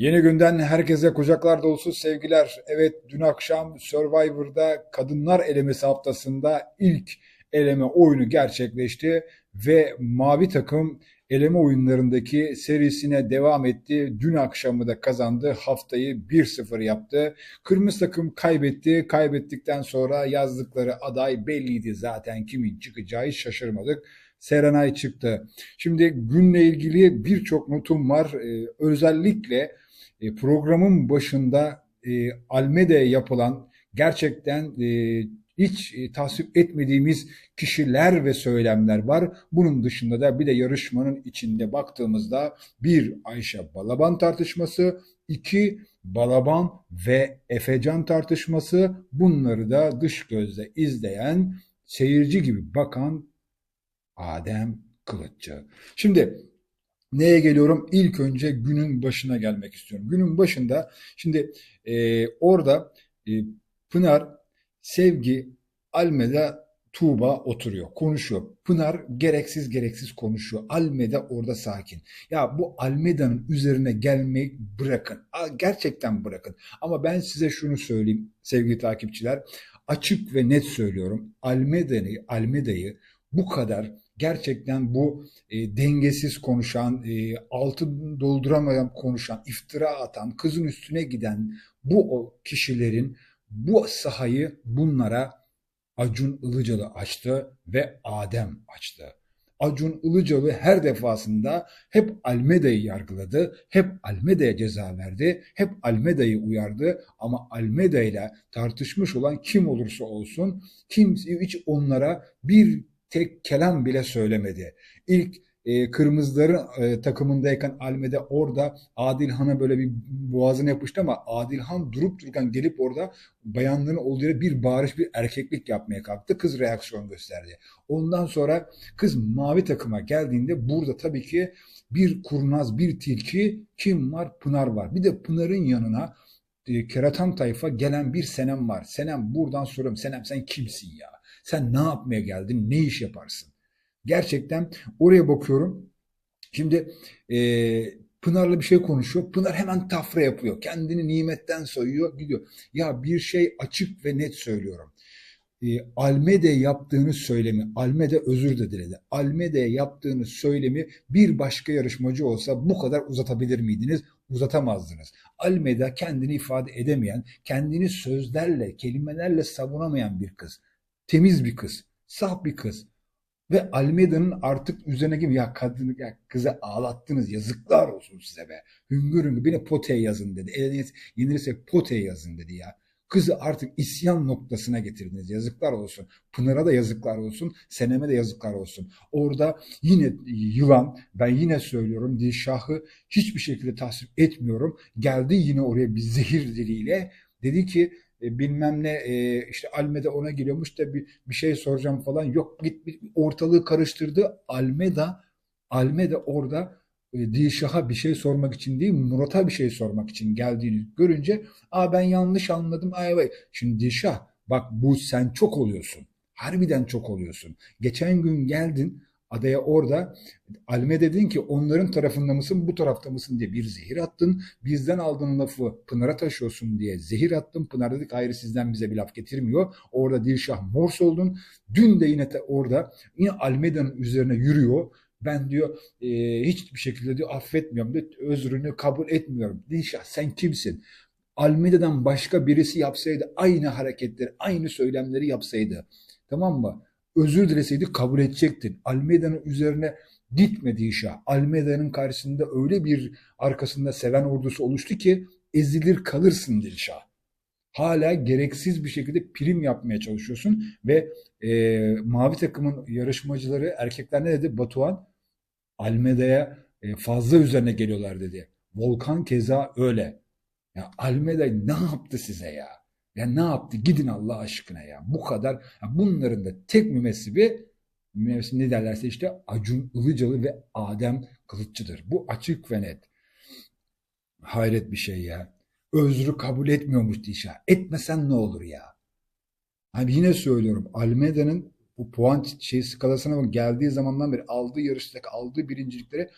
Yeni günden herkese kucaklar dolusu sevgiler. Evet dün akşam Survivor'da kadınlar elemesi haftasında ilk eleme oyunu gerçekleşti ve mavi takım eleme oyunlarındaki serisine devam etti. Dün akşamı da kazandı. Haftayı 1-0 yaptı. Kırmızı takım kaybetti. Kaybettikten sonra yazdıkları aday belliydi zaten kimin çıkacağı hiç şaşırmadık. Serenay çıktı. Şimdi günle ilgili birçok notum var. Ee, özellikle e, programın başında e, Almede'ye yapılan gerçekten e, hiç e, tasvip etmediğimiz kişiler ve söylemler var. Bunun dışında da bir de yarışmanın içinde baktığımızda bir Ayşe Balaban tartışması, iki Balaban ve Efecan tartışması bunları da dış gözle izleyen seyirci gibi bakan Adem Kılıççı. Şimdi Neye geliyorum? İlk önce günün başına gelmek istiyorum. Günün başında şimdi e, orada e, Pınar, Sevgi, Almeda, Tuğba oturuyor, konuşuyor. Pınar gereksiz gereksiz konuşuyor. Almeda orada sakin. Ya bu Almeda'nın üzerine gelmeyi bırakın. Gerçekten bırakın. Ama ben size şunu söyleyeyim sevgili takipçiler. Açık ve net söylüyorum. Almeda'yı, Almeda'yı bu kadar gerçekten bu e, dengesiz konuşan, e, altı dolduramayan konuşan, iftira atan, kızın üstüne giden bu o kişilerin bu sahayı bunlara Acun Ilıcalı açtı ve Adem açtı. Acun Ilıcalı her defasında hep Almeda'yı yargıladı, hep Almeda'ya ceza verdi, hep Almeda'yı uyardı ama Almeda ile tartışmış olan kim olursa olsun kimse hiç onlara bir tek kelam bile söylemedi. İlk e, kırmızıların e, takımındayken Almede orada Adilhan'a böyle bir boğazına yapıştı ama Adilhan durup dururken gelip orada bayanlığın olduğu yere bir bağırış bir erkeklik yapmaya kalktı. Kız reaksiyon gösterdi. Ondan sonra kız mavi takıma geldiğinde burada tabii ki bir kurnaz bir tilki kim var? Pınar var. Bir de Pınar'ın yanına e, keratan tayfa gelen bir Senem var. Senem buradan soruyorum. Senem sen kimsin ya? Sen ne yapmaya geldin? Ne iş yaparsın? Gerçekten oraya bakıyorum. Şimdi e, Pınar'la bir şey konuşuyor. Pınar hemen tafra yapıyor. Kendini nimetten soyuyor, gidiyor. Ya bir şey açık ve net söylüyorum. E, Almede yaptığınız söylemi, Almede özür de diledi. Almede yaptığınız söylemi bir başka yarışmacı olsa bu kadar uzatabilir miydiniz? Uzatamazdınız. Almeda kendini ifade edemeyen, kendini sözlerle, kelimelerle savunamayan bir kız temiz bir kız, saf bir kız. Ve Almeda'nın artık üzerine gibi ya kadını ya kıza ağlattınız yazıklar olsun size be. Hüngür hüngür beni poteye yazın dedi. Eliniz yenilirse poteye yazın dedi ya. Kızı artık isyan noktasına getirdiniz. Yazıklar olsun. Pınar'a da yazıklar olsun. Seneme de yazıklar olsun. Orada yine yılan, ben yine söylüyorum Dilşah'ı hiçbir şekilde tasvip etmiyorum. Geldi yine oraya bir zehir diliyle. Dedi ki e, bilmem ne e, işte Almeda ona geliyormuş da bir, bir şey soracağım falan. Yok git bir, ortalığı karıştırdı. Almeda Almeda orada e, Dilşah'a bir şey sormak için değil Murat'a bir şey sormak için geldiğini görünce aa ben yanlış anladım. Ay vay. Şimdi Dilşah bak bu sen çok oluyorsun. Harbiden çok oluyorsun. Geçen gün geldin adaya orada Alme dedin ki onların tarafında mısın bu tarafta mısın diye bir zehir attın. Bizden aldığın lafı Pınar'a taşıyorsun diye zehir attın. Pınar dedik hayır sizden bize bir laf getirmiyor. Orada Dilşah Mors oldun. Dün de yine orada yine Almeda'nın üzerine yürüyor. Ben diyor e, hiçbir şekilde diyor affetmiyorum diyor. Özrünü kabul etmiyorum. Dilşah sen kimsin? Almeda'dan başka birisi yapsaydı aynı hareketleri, aynı söylemleri yapsaydı. Tamam mı? Özür dileseydi kabul edecektin. Almeida'nın üzerine gitmedi işe. Almeida'nın karşısında öyle bir arkasında seven ordusu oluştu ki ezilir kalırsın Dilşah. Hala gereksiz bir şekilde prim yapmaya çalışıyorsun ve e, mavi takımın yarışmacıları erkekler ne dedi? Batuhan Almeda'ya e, fazla üzerine geliyorlar dedi. Volkan keza öyle. Ya Almeda ne yaptı size ya? Ya ne yaptı? Gidin Allah aşkına ya. Bu kadar. Ya bunların da tek mümessibi mümessibi ne derlerse işte Acun Ilıcalı ve Adem Kılıççı'dır. Bu açık ve net. Hayret bir şey ya. Özrü kabul etmiyormuş Dişa. Etmesen ne olur ya? Hani yine söylüyorum. Almeda'nın bu puan şey skalasına geldiği zamandan beri aldığı yarıştaki aldığı birincilikleri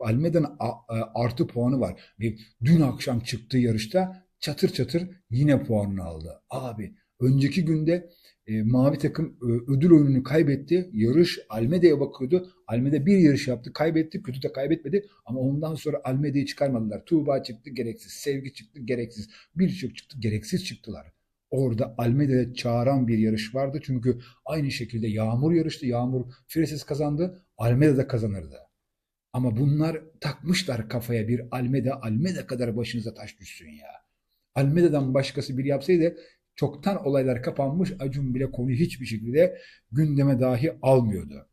Almeda'nın a- artı puanı var. Ve dün akşam çıktığı yarışta çatır çatır yine puanını aldı. Abi önceki günde e, mavi takım e, ödül oyununu kaybetti. Yarış Almeda'ya bakıyordu. Almeda bir yarış yaptı, kaybetti. Kötü de kaybetmedi. Ama ondan sonra Almeda'yı çıkarmadılar. Tuğba çıktı gereksiz. Sevgi çıktı gereksiz. Birçok çıktı gereksiz çıktılar. Orada Almeda'ya çağıran bir yarış vardı. Çünkü aynı şekilde Yağmur yarıştı. Yağmur Freses kazandı. Almeda da kazanırdı. Ama bunlar takmışlar kafaya bir Almeda, Almeda kadar başınıza taş düşsün ya. Almeda'dan başkası bir yapsaydı çoktan olaylar kapanmış. Acun bile konuyu hiçbir şekilde gündeme dahi almıyordu.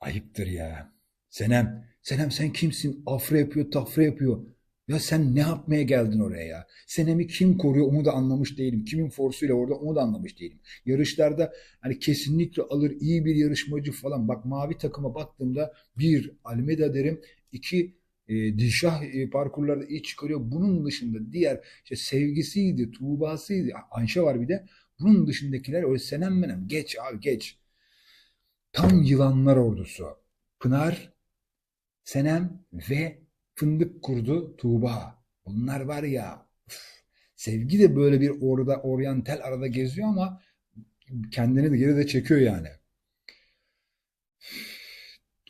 Ayıptır ya. Senem, Senem sen kimsin? Afra yapıyor, tafra yapıyor. Ya sen ne yapmaya geldin oraya ya? Senem'i kim koruyor onu da anlamış değilim. Kimin forsuyla orada onu da anlamış değilim. Yarışlarda hani kesinlikle alır iyi bir yarışmacı falan. Bak mavi takıma baktığımda bir Almeda derim, iki e, Dilşah e, parkurlarda iyi çıkarıyor. Bunun dışında diğer işte sevgisiydi, Tuğba'sıydı, Ayşe var bir de. Bunun dışındakiler öyle senem menem. Geç abi geç. Tam yılanlar ordusu. Pınar, Senem ve fındık kurdu Tuğba. Bunlar var ya. üf, sevgi de böyle bir orada oryantal arada geziyor ama kendini de geri de çekiyor yani.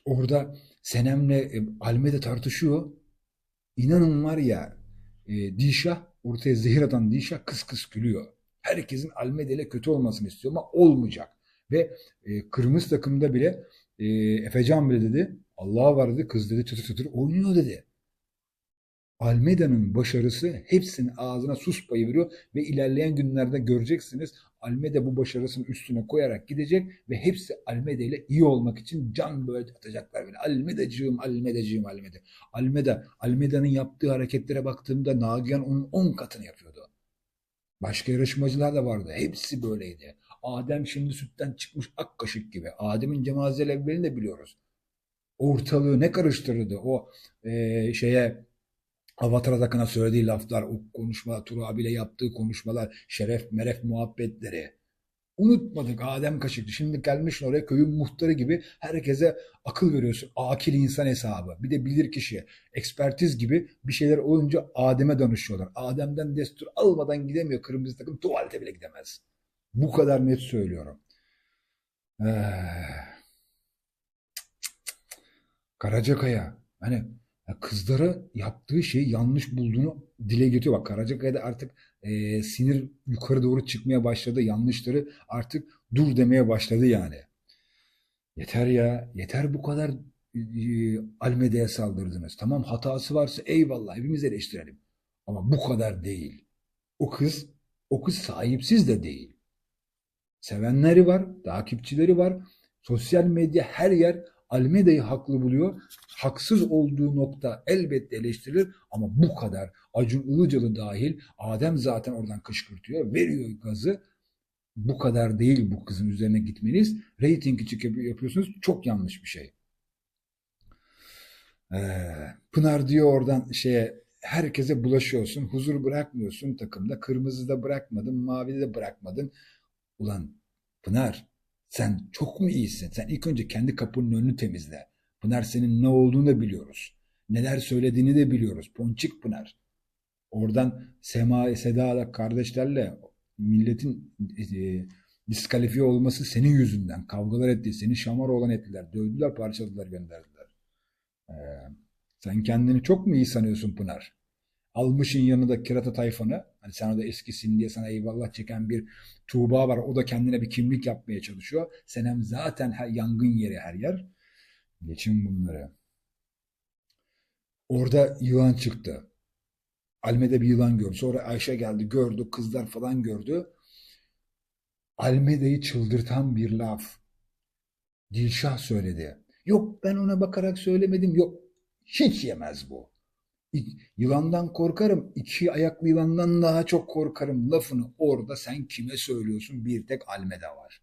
Orada Senem'le e, Almeda tartışıyor. İnanın var ya e, Dişah ortaya zehir atan Dişah kıs kıs gülüyor. Herkesin Almeda ile kötü olmasını istiyor ama olmayacak. Ve e, kırmızı takımda bile e, Efecan bile dedi Allah var dedi kız dedi çıtır çıtır oynuyor dedi. Almeda'nın başarısı hepsinin ağzına sus payı veriyor ve ilerleyen günlerde göreceksiniz Almeda bu başarısının üstüne koyarak gidecek ve hepsi Almeda ile iyi olmak için can böyle atacaklar böyle. Almedacığım, Almedacığım, Almeda. Almeda, Almeda'nın yaptığı hareketlere baktığımda Nagihan onun 10 katını yapıyordu. Başka yarışmacılar da vardı. Hepsi böyleydi. Adem şimdi sütten çıkmış ak kaşık gibi. Adem'in cenazel evvelini de biliyoruz. Ortalığı ne karıştırdı o e, şeye Avatar Atakan'a söylediği laflar, o konuşma, Tur abiyle yaptığı konuşmalar, şeref meref muhabbetleri. Unutmadık Adem Kaşıkçı. Şimdi gelmiş oraya köyün muhtarı gibi herkese akıl veriyorsun. Akil insan hesabı. Bir de bilir kişi. Ekspertiz gibi bir şeyler olunca Adem'e danışıyorlar. Adem'den destur almadan gidemiyor kırmızı takım. Tuvalete bile gidemez. Bu kadar net söylüyorum. Ee, Karacakaya. Hani kızlara yaptığı şeyi yanlış bulduğunu dile getiriyor. Bak Karacakaya'da artık e, sinir yukarı doğru çıkmaya başladı. Yanlışları artık dur demeye başladı yani. Yeter ya. Yeter bu kadar e, Almeda'ya saldırdınız. Tamam hatası varsa eyvallah hepimiz eleştirelim. Ama bu kadar değil. O kız, o kız sahipsiz de değil. Sevenleri var, takipçileri var. Sosyal medya her yer Almeda'yı haklı buluyor. Haksız olduğu nokta elbette eleştirilir ama bu kadar Acun Ilıcalı dahil Adem zaten oradan kışkırtıyor, veriyor gazı. Bu kadar değil bu kızın üzerine gitmeniz. Rating için yapıyorsunuz. Çok yanlış bir şey. Ee, Pınar diyor oradan şeye herkese bulaşıyorsun. Huzur bırakmıyorsun takımda. Kırmızı da bırakmadın, mavi de bırakmadın. Ulan Pınar sen çok mu iyisin? Sen ilk önce kendi kapının önünü temizle. Pınar senin ne olduğunu da biliyoruz. Neler söylediğini de biliyoruz. Ponçik Pınar. Oradan Sema, Seda'la kardeşlerle milletin e, diskalifiye olması senin yüzünden. Kavgalar etti. Seni şamar olan ettiler. Dövdüler, parçaladılar, gönderdiler. Ee, sen kendini çok mu iyi sanıyorsun Pınar? Almışın yanında kirata tayfanı. Hani sen orada eskisin diye sana eyvallah çeken bir Tuğba var. O da kendine bir kimlik yapmaya çalışıyor. Senem zaten her yangın yeri her yer. Geçin bunları. Orada yılan çıktı. Almeda bir yılan gördü. Sonra Ayşe geldi gördü. Kızlar falan gördü. Almeda'yı çıldırtan bir laf. Dilşah söyledi. Yok ben ona bakarak söylemedim. Yok hiç yemez bu. Yılandan korkarım. iki ayaklı yılandan daha çok korkarım. Lafını orada sen kime söylüyorsun? Bir tek Almeda var.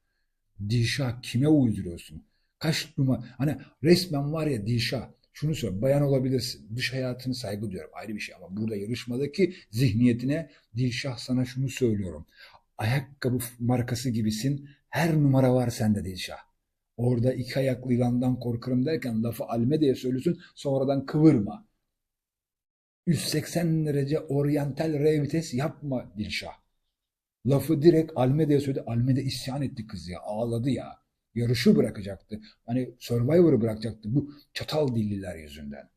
Dilşah kime uyduruyorsun? Kaç numara? Hani resmen var ya Dilşah şunu söyle bayan olabilirsin. Dış hayatını saygı duyuyorum ayrı bir şey ama burada yarışmadaki zihniyetine Dilşah sana şunu söylüyorum. Ayakkabı markası gibisin. Her numara var sende Dilşah. Orada iki ayaklı yılandan korkarım derken lafı Almede'ye söylüyorsun sonradan kıvırma. 180 derece oryantal revites yapma Dilşah. Lafı direkt Almede'ye söyledi. Almede isyan etti kız ya. Ağladı ya. Yarışı bırakacaktı. Hani Survivor'ı bırakacaktı bu çatal dilliler yüzünden.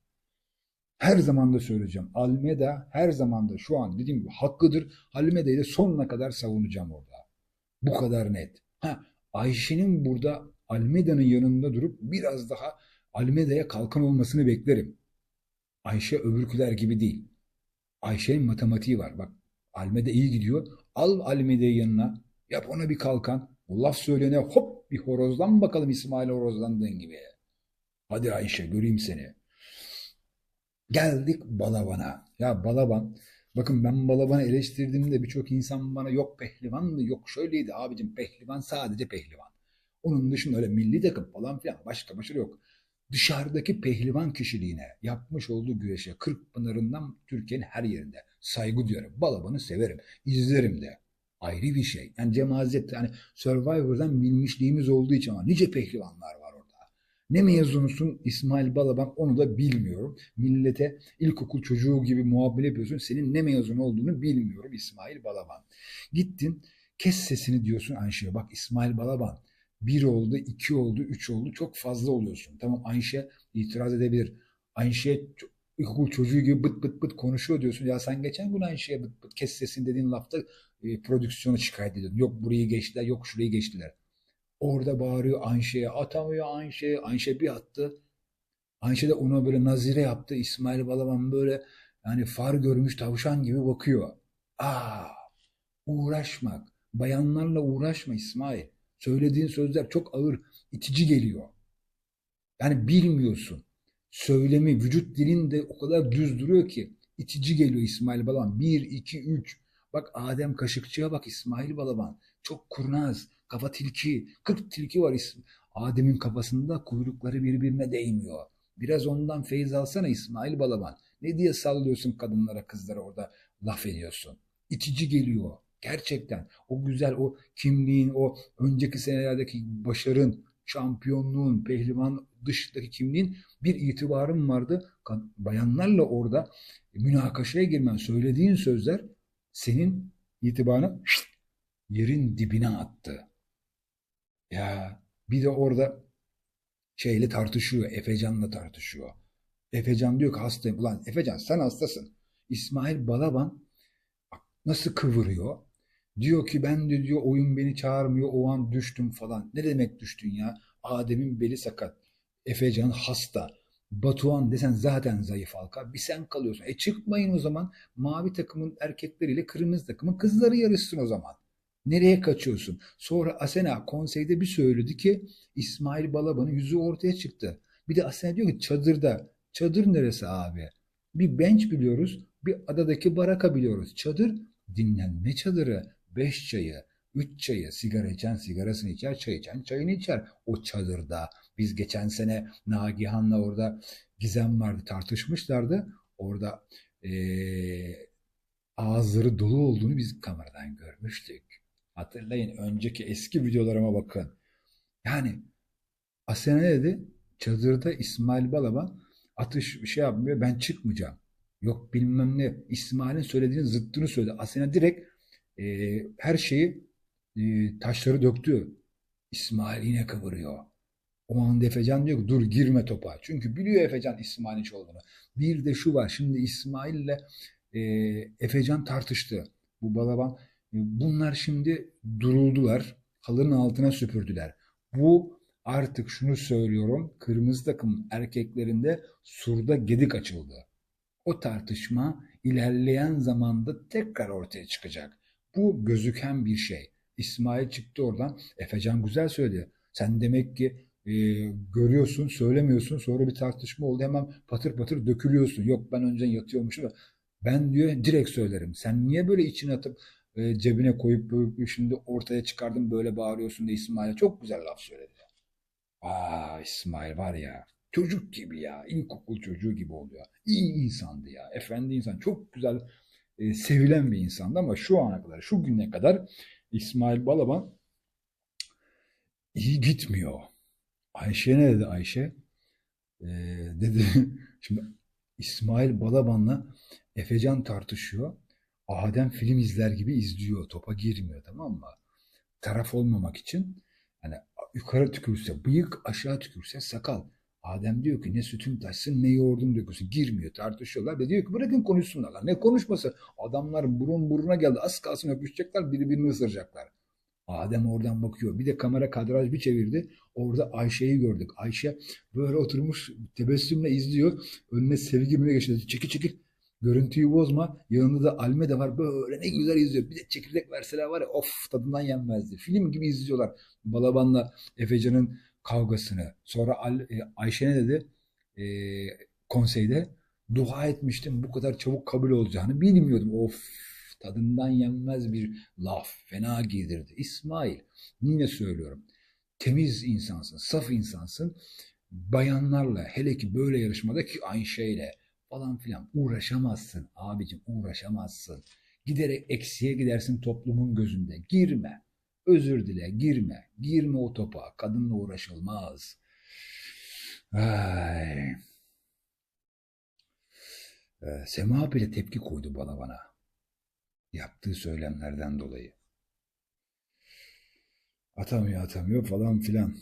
Her zaman da söyleyeceğim. Almeda her zaman da şu an dediğim gibi hakkıdır. Almeda'yı da sonuna kadar savunacağım orada. Bu kadar net. Ha, Ayşe'nin burada Almeda'nın yanında durup biraz daha Almeda'ya kalkan olmasını beklerim. Ayşe öbürküler gibi değil. Ayşe'nin matematiği var. Bak Almeda iyi gidiyor. Al Almeda'yı yanına. Yap ona bir kalkan. O laf söyleyene hop bir horozlan bakalım İsmail horozlandığın gibi. Hadi Ayşe göreyim seni. Geldik Balaban'a. Ya Balaban, bakın ben Balaban'ı eleştirdiğimde birçok insan bana yok pehlivandı, yok şöyleydi abicim pehlivan sadece pehlivan. Onun dışında öyle milli takım falan filan başka başarı yok. Dışarıdaki pehlivan kişiliğine yapmış olduğu güreşe Kırkpınar'ından Türkiye'nin her yerinde saygı duyarım. Balaban'ı severim, izlerim de. Ayrı bir şey. Yani Cemazet, yani Survivor'dan bilmişliğimiz olduğu için ama nice pehlivanlar var orada. Ne mezunusun İsmail Balaban onu da bilmiyorum. Millete ilkokul çocuğu gibi muhabbet yapıyorsun. Senin ne mezun olduğunu bilmiyorum İsmail Balaban. Gittin kes sesini diyorsun Ayşe'ye. Bak İsmail Balaban bir oldu, iki oldu, üç oldu. Çok fazla oluyorsun. Tamam Ayşe itiraz edebilir. Ayşe ilkokul çocuğu gibi bıt bıt bıt konuşuyor diyorsun. Ya sen geçen gün Ayşe'ye bıt bıt kes sesini dediğin lafta e, prodüksiyonu şikayet ediyordun. Yok burayı geçtiler, yok şurayı geçtiler. Orada bağırıyor Ayşe'ye, atamıyor Ayşe. Ayşe bir attı. Ayşe de ona böyle nazire yaptı. İsmail Balaban böyle yani far görmüş tavşan gibi bakıyor. Aa, uğraşmak. Bayanlarla uğraşma İsmail. Söylediğin sözler çok ağır, itici geliyor. Yani bilmiyorsun. Söylemi, vücut dilin de o kadar düz duruyor ki itici geliyor İsmail Balaban. Bir, iki, üç. Bak Adem Kaşıkçı'ya bak İsmail Balaban. Çok kurnaz, kafa tilki, kırk tilki var Adem'in kafasında kuyrukları birbirine değmiyor. Biraz ondan feyiz alsana İsmail Balaban. Ne diye sallıyorsun kadınlara, kızlara orada laf ediyorsun. İtici geliyor. Gerçekten o güzel o kimliğin, o önceki senelerdeki başarın, şampiyonluğun, pehlivan dışındaki kimliğin bir itibarın vardı. Bayanlarla orada münakaşaya girmen, söylediğin sözler senin itibarını yerin dibine attı. Ya bir de orada şeyle tartışıyor, Efecan'la tartışıyor. Efecan diyor ki hastayım. Ulan Efecan sen hastasın. İsmail Balaban nasıl kıvırıyor? Diyor ki ben de diyor oyun beni çağırmıyor o an düştüm falan. Ne demek düştün ya? Adem'in beli sakat. Efecan hasta. Batuhan desen zaten zayıf halka. Bir sen kalıyorsun. E çıkmayın o zaman. Mavi takımın erkekleriyle kırmızı takımın kızları yarışsın o zaman. Nereye kaçıyorsun? Sonra Asena konseyde bir söyledi ki İsmail Balaban'ın yüzü ortaya çıktı. Bir de Asena diyor ki çadırda. Çadır neresi abi? Bir bench biliyoruz. Bir adadaki baraka biliyoruz. Çadır dinlenme çadırı. Beş çayı, üç çayı, sigara içen sigarasını içer, çay içen çayını içer. O çadırda. Biz geçen sene Nagihan'la orada Gizem vardı tartışmışlardı. Orada ee, ağızları dolu olduğunu biz kameradan görmüştük. Hatırlayın önceki eski videolarıma bakın. Yani Asena dedi çadırda İsmail Balaban atış bir şey yapmıyor ben çıkmayacağım. Yok bilmem ne İsmail'in söylediğinin zıttını söyledi. Asena direkt e, her şeyi e, taşları döktü. İsmail yine kıvırıyor. O anda Efecan diyor ki dur girme topa. Çünkü biliyor Efecan İsmail'in hiç olduğunu. Bir de şu var şimdi İsmail'le e, Efecan tartıştı. Bu balaban. E, bunlar şimdi duruldular. Halının altına süpürdüler. Bu artık şunu söylüyorum. Kırmızı takım erkeklerinde surda gedik açıldı. O tartışma ilerleyen zamanda tekrar ortaya çıkacak. Bu gözüken bir şey. İsmail çıktı oradan. Efecan güzel söyledi. Sen demek ki e, görüyorsun, söylemiyorsun. Sonra bir tartışma oldu. Hemen patır patır dökülüyorsun. Yok ben önceden yatıyormuşum. Ben diyor direkt söylerim. Sen niye böyle içine atıp e, cebine koyup şimdi ortaya çıkardın böyle bağırıyorsun da İsmail'e çok güzel laf söyledi. Aa İsmail var ya çocuk gibi ya ilkokul çocuğu gibi oluyor. İyi insandı ya efendi insan çok güzel e, sevilen bir insandı ama şu ana kadar şu güne kadar İsmail Balaban iyi gitmiyor. Ayşe ne dedi Ayşe? Ee, dedi şimdi İsmail Balaban'la Efecan tartışıyor. Adem film izler gibi izliyor. Topa girmiyor tamam mı? Taraf olmamak için hani yukarı tükürse bıyık aşağı tükürse sakal. Adem diyor ki ne sütün taşsın ne yoğurdum dökülsün. Girmiyor tartışıyorlar ve diyor ki bırakın konuşsunlar. Ne konuşması? Adamlar burun buruna geldi. Az kalsın öpüşecekler birbirini ısıracaklar. Adem oradan bakıyor. Bir de kamera kadraj bir çevirdi. Orada Ayşe'yi gördük. Ayşe böyle oturmuş tebessümle izliyor. Önüne sevgi mi geçti. Çekil çekil. Görüntüyü bozma. Yanında da Alme de var. Böyle ne güzel izliyor. Bir de çekirdek verseler var ya of tadından yenmezdi. Film gibi izliyorlar. Balaban'la Efecan'ın kavgasını. Sonra e, Ayşe ne dedi? E, konseyde dua etmiştim. Bu kadar çabuk kabul olacağını bilmiyordum. Of tadından yenmez bir laf. Fena giydirdi. İsmail yine söylüyorum. Temiz insansın, saf insansın. Bayanlarla hele ki böyle yarışmada ki Ayşe'yle falan filan uğraşamazsın abicim uğraşamazsın. Giderek eksiye gidersin toplumun gözünde. Girme. Özür dile girme. Girme o topa. Kadınla uğraşılmaz. Ay. Ee, Sema bile tepki koydu bana bana. Yaptığı söylemlerden dolayı. Atamıyor atamıyor falan filan.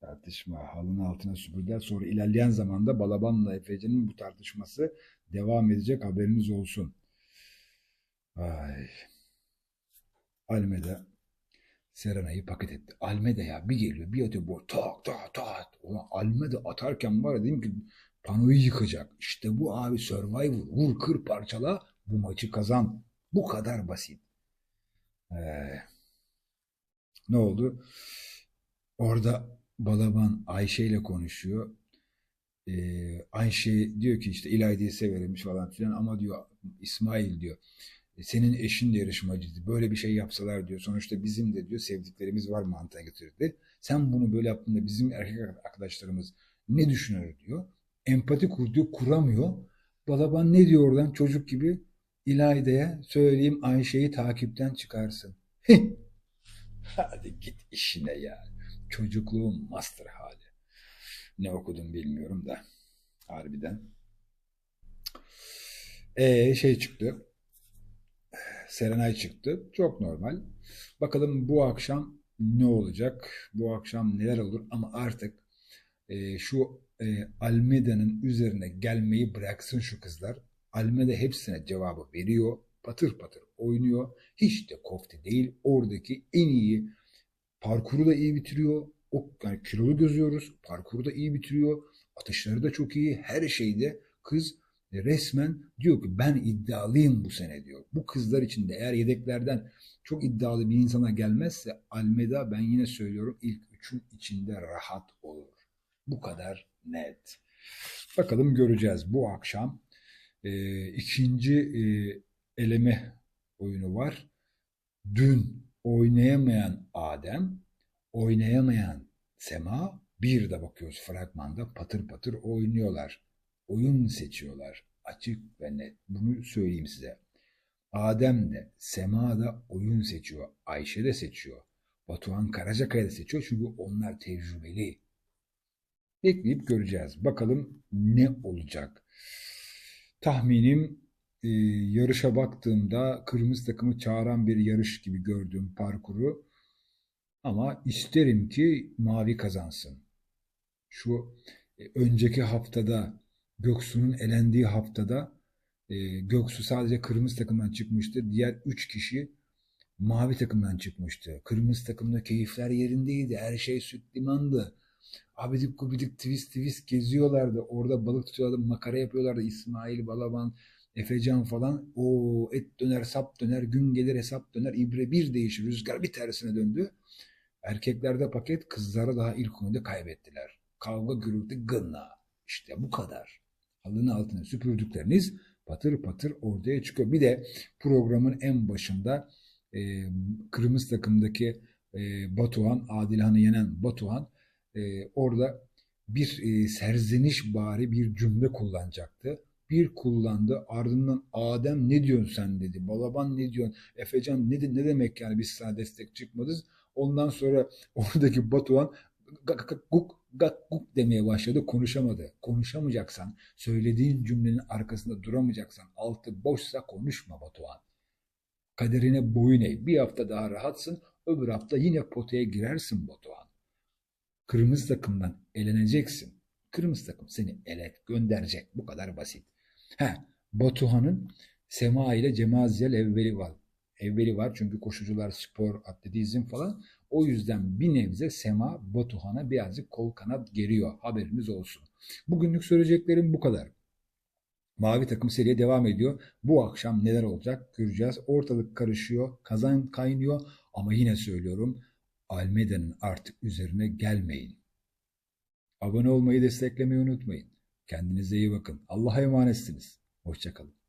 Tartışma halının altına süpürdüler. Sonra ilerleyen zamanda Balaban'la Efecan'ın bu tartışması devam edecek haberiniz olsun. Ay. Almeda Serena'yı paket etti. Almeda ya bir geliyor bir atıyor bu tak tak tak. Ulan Almeda atarken var dedim ki panoyu yıkacak. İşte bu abi Survivor. Vur kır parçala bu maçı kazan. Bu kadar basit. Ee, ne oldu? Orada Balaban Ayşe ile konuşuyor. Ee, Ayşe diyor ki işte İlayda'yı severimmiş falan filan ama diyor İsmail diyor senin eşin de yarışmacıydı. Böyle bir şey yapsalar diyor. Sonuçta bizim de diyor sevdiklerimiz var mantığına getirdi. Sen bunu böyle yaptığında bizim erkek arkadaşlarımız ne düşünür diyor. Empati kur diyor. Kuramıyor. Balaban ne diyor oradan çocuk gibi? İlayda'ya söyleyeyim Ayşe'yi takipten çıkarsın. Hadi git işine ya. Çocukluğun master hali. Ne okudum bilmiyorum da. Harbiden. Ee, şey çıktı. Serenay çıktı. Çok normal. Bakalım bu akşam ne olacak? Bu akşam neler olur? Ama artık e, şu e, Almeda'nın üzerine gelmeyi bıraksın şu kızlar. Almeda hepsine cevabı veriyor. Patır patır oynuyor. Hiç de kofte değil. Oradaki en iyi parkuru da iyi bitiriyor. O yani kilolu gözüyoruz. Parkuru da iyi bitiriyor. Atışları da çok iyi. Her şeyde kız resmen diyor ki ben iddialıyım bu sene diyor. Bu kızlar için de eğer yedeklerden çok iddialı bir insana gelmezse Almeda ben yine söylüyorum ilk üçün içinde rahat olur. Bu kadar net. Bakalım göreceğiz bu akşam. E, ikinci e, eleme oyunu var. Dün oynayamayan Adem, oynayamayan Sema, bir de bakıyoruz fragmanda patır patır oynuyorlar oyun seçiyorlar. Açık ve net. Bunu söyleyeyim size. Adem de, Sema da oyun seçiyor. Ayşe de seçiyor. Batuhan Karacakaya da seçiyor. Çünkü onlar tecrübeli. Bekleyip göreceğiz. Bakalım ne olacak. Tahminim e, yarışa baktığımda kırmızı takımı çağıran bir yarış gibi gördüğüm parkuru. Ama isterim ki mavi kazansın. Şu e, önceki haftada Göksu'nun elendiği haftada e, Göksu sadece kırmızı takımdan çıkmıştı. Diğer 3 kişi mavi takımdan çıkmıştı. Kırmızı takımda keyifler yerindeydi. Her şey süt limandı. Abidik gubidik twist twist geziyorlardı. Orada balık tutuyorlardı, makara yapıyorlardı. İsmail Balaban, Efecan falan. O et döner, sap döner, gün gelir hesap döner. İbre bir değişir. Rüzgar bir tersine döndü. Erkeklerde paket, kızlara daha ilk oyunda kaybettiler. Kavga gürültü gınla. İşte bu kadar halının altına süpürdükleriniz patır patır ortaya çıkıyor. Bir de programın en başında e, kırmızı takımdaki e, Batuhan, Adilhan'ı yenen Batuhan e, orada bir e, serzeniş bari bir cümle kullanacaktı. Bir kullandı ardından Adem ne diyorsun sen dedi. Balaban ne diyorsun? Efecan ne, ne demek yani biz sana destek çıkmadız. Ondan sonra oradaki Batuhan guk gak guk demeye başladı konuşamadı. Konuşamayacaksan söylediğin cümlenin arkasında duramayacaksan altı boşsa konuşma Batuhan. Kaderine boyun eğ. Bir hafta daha rahatsın öbür hafta yine potaya girersin Batuhan. Kırmızı takımdan eleneceksin. Kırmızı takım seni elet gönderecek. Bu kadar basit. He, Batuhan'ın Sema ile Cemaziyel evveli var. Evveli var çünkü koşucular, spor, atletizm falan. O yüzden bir nebze Sema Batuhan'a birazcık kol kanat geriyor. Haberiniz olsun. Bugünlük söyleyeceklerim bu kadar. Mavi takım seriye devam ediyor. Bu akşam neler olacak göreceğiz. Ortalık karışıyor, kazan kaynıyor ama yine söylüyorum Almeda'nın artık üzerine gelmeyin. Abone olmayı desteklemeyi unutmayın. Kendinize iyi bakın. Allah'a emanetsiniz. Hoşçakalın.